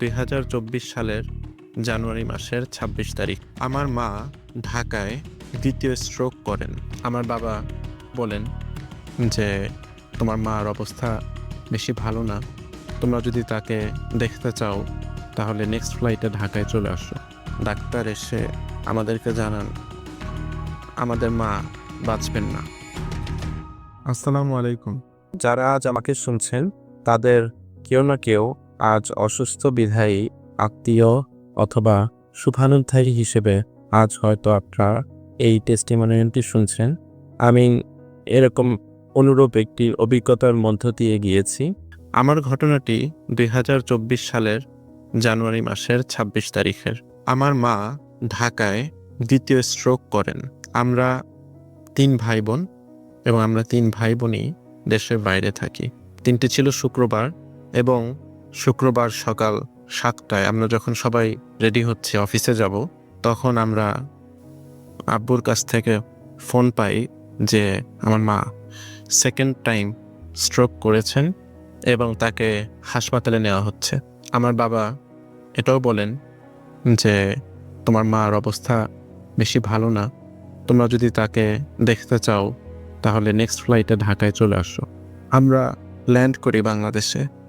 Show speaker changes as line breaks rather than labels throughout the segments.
দুই হাজার চব্বিশ সালের জানুয়ারি মাসের ২৬ তারিখ। আমার মা ঢাকায় দ্বিতীয় স্ট্রোক করেন। আমার বাবা বলেন যে তোমার মার অবস্থা বেশি ভালো না। তোমরা যদি তাকে দেখতে চাও তাহলে নেক্সট ফ্লাইটে ঢাকায় চলে আসো। ডাক্তার এসে আমাদেরকে জানান আমাদের মা বাঁচবেন না। আসসালামু আলাইকুম।
যারা আজ আমাকে শুনছেন তাদের কেউ না কেউ আজ অসুস্থ বিধায়ী, আত্মীয় অথবা শুভানুধ্যায়ী হিসেবে আজ হয়তো আপনারা এই টেস্টিমোনিয়ালটি শুনছেন। আমি এরকম অনুরূপ একটি অভিজ্ঞতার মধ্য দিয়ে গিয়েছি।
আমার ঘটনাটি দু হাজার চব্বিশ সালের জানুয়ারি মাসের ২৬ তারিখের। আমার মা ঢাকায় দ্বিতীয় স্ট্রোক করেন। আমরা তিন ভাই বোন এবং আমরা তিন ভাই বোনই দেশের বাইরে থাকি। তিনটি ছিল শুক্রবার এবং শুক্রবার সকাল সাতটায় আমরা যখন সবাই রেডি হচ্ছে অফিসে যাব, তখন আমরা আব্বুর কাছ থেকে ফোন পাই যে আমার মা সেকেন্ড টাইম স্ট্রোক করেছেন এবং তাকে হাসপাতালে নেওয়া হচ্ছে। আমার বাবা এটাও বলেন যে, তোমার মার অবস্থা বেশি ভালো না। তোমরা যদি তাকে দেখতে চাও, তাহলে নেক্সট ফ্লাইটে ঢাকায় চলে আসো। আমরা ল্যান্ড করি বাংলাদেশে।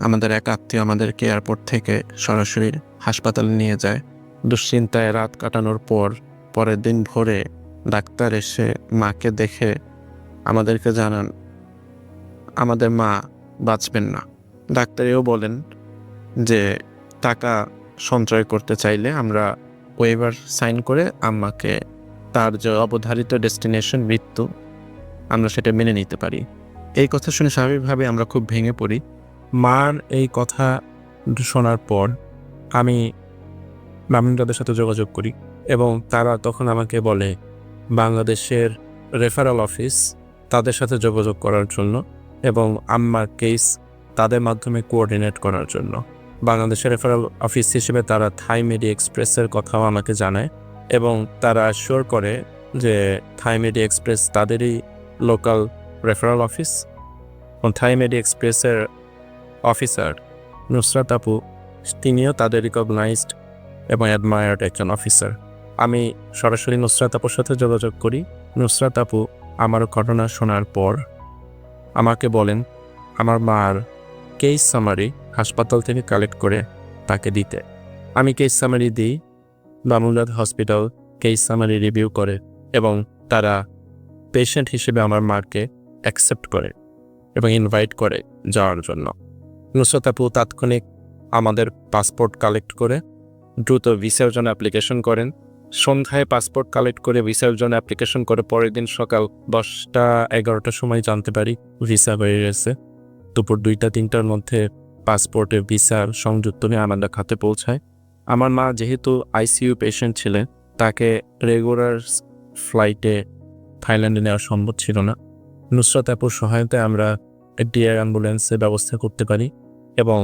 আমাদের এক আত্মীয় আমাদেরকে এয়ারপোর্ট থেকে সরাসরি হাসপাতালে নিয়ে যায়। দুশ্চিন্তায় রাত কাটানোর পর পরের দিন ভোরে ডাক্তার এসে মাকে দেখে আমাদেরকে জানান, আমাদের মা বাঁচবেন না। ডাক্তারেও বলেন যে, টাকা সঞ্চয় করতে চাইলে আমরা ওয়েবার সাইন করে আম্মাকে তার যে অবধারিত ডেস্টিনেশন মৃত্যু, আমরা সেটা মেনে নিতে পারি। এই কথা শুনে স্বাভাবিকভাবে আমরা খুব ভেঙে পড়ি।
মার এই কথা শোনার পর আমি মামিনদাদের সাথে যোগাযোগ করি এবং তারা তখন আমাকে বলে, বাংলাদেশের রেফারেল অফিস তাদের সাথে যোগাযোগ করার জন্য এবং আম্মার কেস তাদের মাধ্যমে কোঅর্ডিনেট করার জন্য। বাংলাদেশের রেফারেল অফিস হিসেবে তারা থাই মেডি এক্সপ্রেসের কথাও আমাকে জানায় এবং তারা শিওর করে যে থাই মেডি এক্সপ্রেস তাদেরই লোকাল রেফারেল অফিস থাই মেডি এক্সপ্রেসের অফিসার। নুসরাত আপু, তিনিও তাদের রিকগনাইজড এবং অ্যাডমায়ার্ড একজন অফিসার। আমি সরাসরি নুসরাত আপুর সাথে যোগাযোগ করি। নুসরাত আপু আমার ঘটনা শোনার পর আমাকে বলেন, আমার মার কেস সামারি হাসপাতাল থেকে কালেক্ট করে তাকে দিতে। আমি কেস সামারি দিই Bumrungrad hospital case summary review করে এবং তারা পেশেন্ট হিসেবে আমার মাকে অ্যাকসেপ্ট করে এবং ইনভাইট করে যাওয়ার জন্য। নুসরত আপু তাৎক্ষণিক আমাদের পাসপোর্ট কালেক্ট করে দ্রুত ভিসার জন্য অ্যাপ্লিকেশন করেন। সন্ধ্যায় পাসপোর্ট কালেক্ট করে ভিসার জন্য অ্যাপ্লিকেশন করে পরের দিন সকাল দশটা এগারোটার সময় জানতে পারি ভিসা হয়ে গেছে। দুপুর দুইটা, তিনটার মধ্যে পাসপোর্টে ভিসার সংযুক্ত নিয়ে আমাদের খাতে পৌঁছায়। আমার মা যেহেতু আইসিইউ পেশেন্ট ছিলেন, তাকে রেগুলার ফ্লাইটে থাইল্যান্ডে নেওয়া সম্ভব ছিল না। নুসরাত আপুর সহায়তায় আমরা একটি এয়ার অ্যাম্বুলেন্সের ব্যবস্থা করতে পারি এবং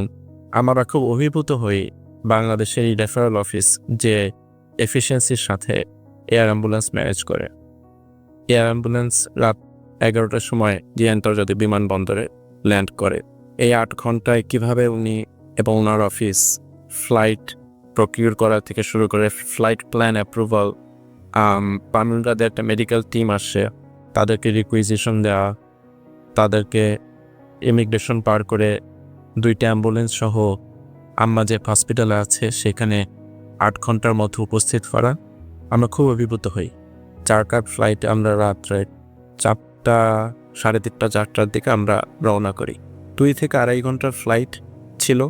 আমরা খুব অভিভূত হই বাংলাদেশের এই রেফারেল অফিস যে এফিসিয়েন্সির সাথে এয়ার অ্যাম্বুলেন্স ম্যানেজ করে। এয়ার অ্যাম্বুলেন্স রাত এগারোটার সময় যে আন্তর্জাতিক বিমানবন্দরে ল্যান্ড করে। এই আট ঘন্টায় কীভাবে উনি এবং ওনার অফিস ফ্লাইট প্রকিউর করা থেকে শুরু করে ফ্লাইট প্ল্যান অ্যাপ্রুভাল পামিলদাদের একটা মেডিকেল টিম আসে, তাদেরকে রিকুইজিশন দেওয়া তাদেরকে ইমিগ্রেশন পার করে দুইটা অ্যাম্বুলেন্স সহ আম্মা যে হসপিটালে আছে, সেখানে আট ঘণ্টার মধ্যে উপস্থিত করা আমরা খুব অভিভূত হই। চার কার ফ্লাইটে আমরা রাত্রে চারটা, সাড়ে তিনটা, চারটার দিকে আমরা রওনা করি। দুই থেকে আড়াই ঘণ্টার ফ্লাইট ছিল।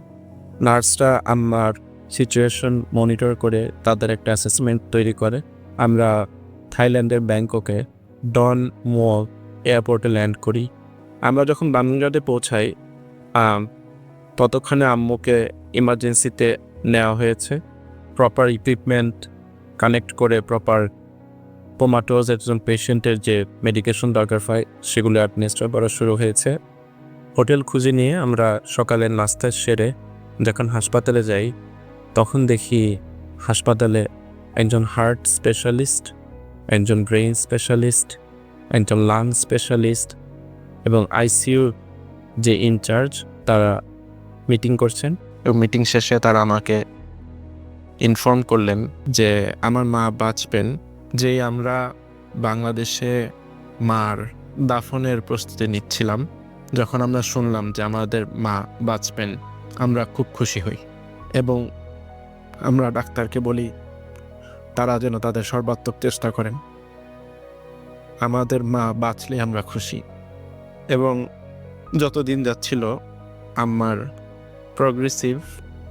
নার্সরা আমার সিচুয়েশন মনিটর করে তাদের একটা অ্যাসেসমেন্ট তৈরি করে। আমরা থাইল্যান্ডের ব্যাংককে ডন মল এয়ারপোর্টে ল্যান্ড করি। আমরা যখন বামুনঘাটে পৌঁছাই ততক্ষণে আম্মুকে ইমার্জেন্সিতে নেওয়া হয়েছে। প্রপার ইকুইপমেন্ট কানেক্ট করে প্রপার পোমাটোজ একজন পেশেন্টের যে মেডিকেশন দরকার হয়, সেগুলো অ্যাডমিনিস্ট্রেট করা শুরু হয়েছে। হোটেল খুঁজে নিয়ে আমরা সকালের নাস্তা সেরে যখন হাসপাতালে যাই, তখন দেখি হাসপাতালে একজন হার্ট স্পেশালিস্ট একজন ব্রেইন স্পেশালিস্ট একজন লাং স্পেশালিস্ট এবং আইসিইউ যে ইনচার্জ, তারা মিটিং করছেন।
এবং মিটিং শেষে তারা আমাকে ইনফর্ম করলেন যে আমার মা বাঁচবেন, যেই আমরা বাংলাদেশে মার দাফনের প্রস্তুতি নিচ্ছিলাম, যখন আমরা শুনলাম যে আমাদের মা বাঁচবেন, আমরা খুব খুশি হই। এবং আমরা ডাক্তারকে বলি, তারা যেন তাদের সর্বাত্মক চেষ্টা করেন। আমাদের মা বাঁচলে আমরা খুশি। এবং যত দিন যাচ্ছিল, আমার প্রগ্রেসিভ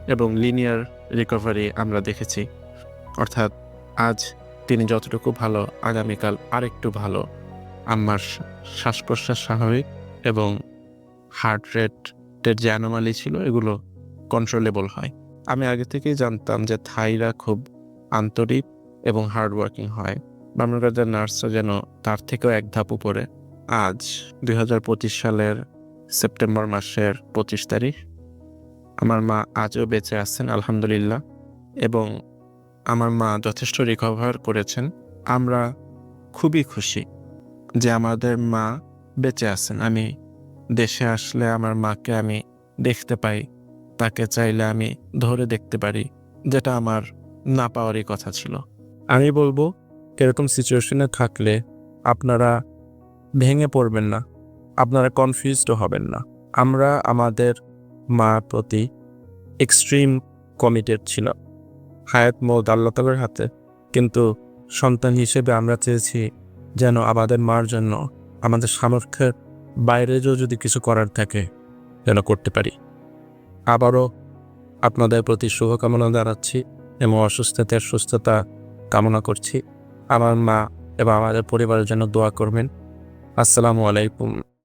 এবং লিনিয়ার রিকভারি আমরা দেখেছি। অর্থাৎ আজ তিনি যতটুকু ভালো, আগামীকাল আরেকটু ভালো। আমার শ্বাস প্রশ্বাস স্বাভাবিক এবং হার্ট রেটের যে অ্যানোমালি ছিল, এগুলো কন্ট্রোলেবল হয়। আমি আগে থেকেই জানতাম যে থাইরা খুব আন্তরিক এবং হার্ড ওয়ার্কিং হয় বামনগরের নার্সরা যেন তার থেকেও এক ধাপ উপরে। আজ দু হাজার পঁচিশ সালের সেপ্টেম্বর মাসের পঁচিশ তারিখ। আমার মা আজও বেঁচে আছেন, আলহামদুলিল্লাহ, এবং আমার মা যথেষ্ট রিকভার করেছেন। আমরা খুবই খুশি যে আমাদের মা বেঁচে আছেন। আমি দেশে আসলে আমার মাকে আমি দেখতে পাই, তাকে চাইলে আমি ধরে দেখতে পারি, যেটা আমার না পাওয়ারই কথা ছিল।
আমি বলব, এরকম সিচুয়েশনে থাকলে আপনারা ভেঙে পড়বেন না। আপনারা কনফিউজড হবেন না। আমরা আমাদের মার প্রতি এক্সট্রিম কমিটেড ছিল হায়াত মৌদ আল্লাহ তালার হাতে। কিন্তু সন্তান হিসেবে আমরা চেয়েছি যেন আমাদের মার জন্য আমাদের সামর্থ্যের বাইরেও যদি কিছু করার থাকে যেন করতে পারি। আবারও আপনাদের প্রতি শুভকামনা জানাচ্ছি এবং অসুস্থতার সুস্থতা কামনা করছি। আমার মা এবং আমাদের পরিবারের জন্য দোয়া করবেন। আসসালামু আলাইকুম।